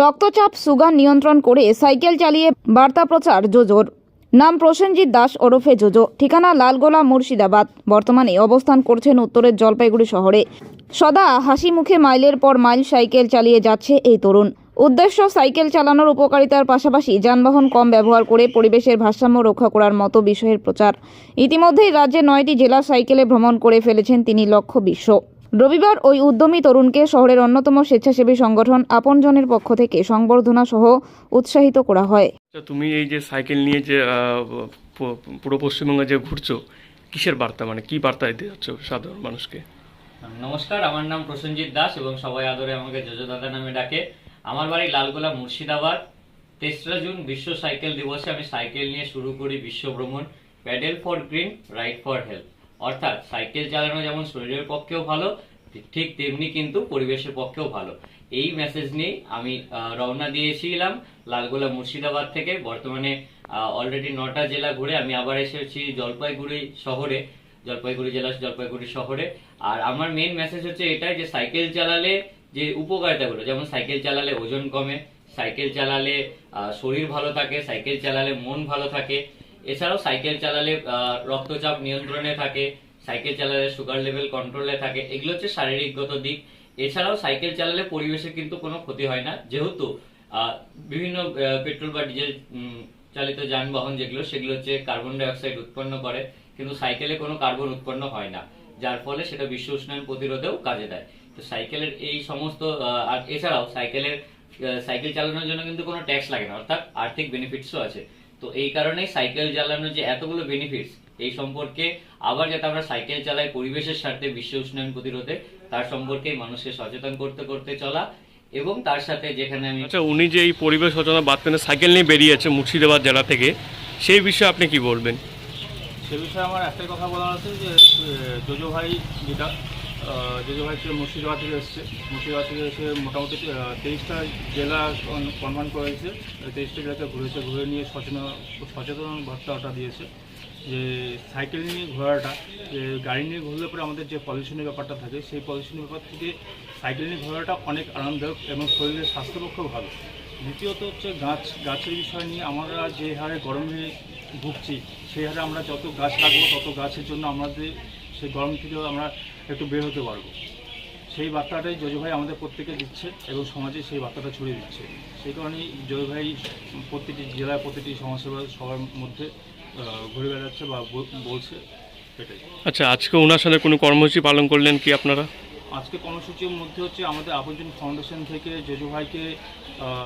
রক্তচাপ, সুগার নিয়ন্ত্রণ করে সাইকেল চালিয়ে বার্তা প্রচার জোজোর নাম প্রসেনজিৎ দাস ওরফে জোজো। ঠিকানা লালগোলা, মুর্শিদাবাদ। বর্তমানে অবস্থান করছেন উত্তরের জলপাইগুড়ি শহরে। সদা হাসি মুখে মাইলের পর মাইল সাইকেল চালিয়ে যাচ্ছে এই তরুণ। উদ্দেশ্য সাইকেল চালানোর উপকারিতার পাশাপাশি যানবাহন কম ব্যবহার করে পরিবেশের ভারসাম্য রক্ষা করার মতো বিষয়ের প্রচার। ইতিমধ্যেই রাজ্যে নয়টি জেলা সাইকেলে ভ্রমণ করে ফেলেছেন তিনি লক্ষ্য বিশ্ব। রবিবার ওই উদ্যমী তরুণকে শহরের অন্যতম স্বেচ্ছাসেবী সংগঠন আপনজনের পক্ষ থেকে সংবর্ধনা সহ উৎসাহিত করা হয়। আচ্ছা তুমি এই যে সাইকেল নিয়ে যে পুরো পশ্চিমবঙ্গে যে ঘুরছো কিসের বার্তা? মানে কি বার্তা দিতে যাচ্ছ সাধারণ মানুষকে? নমস্কার আমার নাম প্রসেনজিৎ দাস এবং সবাই আদরে আমাকে জোজো দাদা নামে ডাকে। আমার বাড়ি লালগোলা মুর্শিদাবাদ। তেসরা জুন বিশ্ব সাইকেল দিবসে আমি সাইকেল নিয়ে শুরু করি বিশ্ব ভ্রমণ। Pedal for green ride for health অর্থাৎ সাইকেল চালানো যেমন শরীরের পক্ষেও ভালো, ঠিক তেমনি কিন্তু পরিবেশের পক্ষেও ভালো। এই মেসেজ নিয়ে আমি রওনা দিয়েছিলাম লালগোলা মুর্শিদাবাদ থেকে। বর্তমানে অলরেডি নটা জেলা ঘুরে আমি আবার এসেছি জলপাইগুড়ি শহরে, জলপাইগুড়ি জেলা, জলপাইগুড়ি শহরে। আর আমার মেন মেসেজ হচ্ছে এটাই যে সাইকেল চালালে যে উপকারিতাগুলো, যেমন সাইকেল চালালে ওজন কমে সাইকেল চালালে শরীর ভালো থাকে সাইকেল চালালে মন ভালো থাকে এছাড়াও সাইকেল চালালে রক্তচাপ নিয়ন্ত্রণে থাকে সাইকেল চালালে সুগার লেভেল কন্ট্রোলে থাকে, এগুলো হচ্ছে শারীরিকগত দিক। এছাড়াও সাইকেল চালালে পরিবেশের কিন্তু কোনো ক্ষতি হয় না। যেহেতু বিভিন্ন পেট্রোল বা ডিজেল চালিত যানবাহন যেগুলো, সেগুলো হচ্ছে কার্বন ডাই অক্সাইড উৎপন্ন করে, কিন্তু সাইকেলে কোনো কার্বন উৎপন্ন হয় না। যার ফলে সেটা বিশ্ব উষ্ণায়ন প্রতিরোধেও কাজে দেয়। তো সাইকেলের এই সমস্ত আর এছাড়াও সাইকেলের সাইকেল চালানোর জন্য কিন্তু কোনো ট্যাক্স লাগে না, অর্থাৎ আর্থিক বেনিফিটসও আছে। তো এই কারণেই সাইকেল চালানোর যে এতগুলো বেনিফিটস এই সম্পর্কে আবার যাতে আমরা সাইকেল চালাই পরিবেশের স্বার্থে বিশ্ব উষ্ণায়ন প্রতিরোধে তার সম্পর্কে মানুষকে সচেতন করতে করতে চলা এবং তার সাথে যেখানে আমি আচ্ছা উনি যে এই পরিবেশ সচেতন বার্তা সাইকেল নিয়ে বেরিয়েছে মুর্শিদাবাদ জেলা থেকে সেই বিষয়ে আপনি কি বলবেন? সে বিষয়ে আমার একটাই কথা বলার আছে যে জোজো ভাই যেটা জোজো ভাই ছিল মুর্শিদাবাদ থেকে এসছে। মুর্শিদাবাদ থেকে এসে মোটামুটি তেইশটা জেলা কনভার্ন করেছে। তেইশটা জেলাকে ঘুরেছে। ঘুরে নিয়ে সচেতন সচেতন বার্তাটা দিয়েছে যে সাইকেল নিয়ে ঘোরাটা, যে গাড়ি নিয়ে ঘুরলে পরে আমাদের যে পলিউশনের ব্যাপারটা থাকে, সেই পলিউশনের ব্যাপার থেকে সাইকেল নিয়ে ঘোরাটা অনেক আরামদায়ক এবং শরীরের স্বাস্থ্যপক্ষেও ভালো। দ্বিতীয়ত হচ্ছে গাছ, গাছের বিষয় নিয়ে আমরা যে হারে গরমে ভুগছি সেই হারে আমরা যত গাছ লাগাবো তত গাছের জন্য আমাদের সেই গরম থেকেও আমরা একটু বের হতে পারব। সেই বার্তাটাই জয় ভাই আমাদের প্রত্যেকে দিচ্ছে এবং সমাজে সেই বার্তাটা ছড়িয়ে দিচ্ছে। সেই কারণেই জয় ভাই প্রতিটি জেলায় প্রতিটি সমাজসেবা সবার মধ্যে ঘুরে বেড়াচ্ছে বা বলছে এটাই। আচ্ছা আজকে ওনার সাথে কোনো কর্মসূচি পালন করলেন কি আপনারা? আজকে কর্মসূচির মধ্যে হচ্ছে আমাদের আপনজন ফাউন্ডেশন থেকে জজু ভাইকে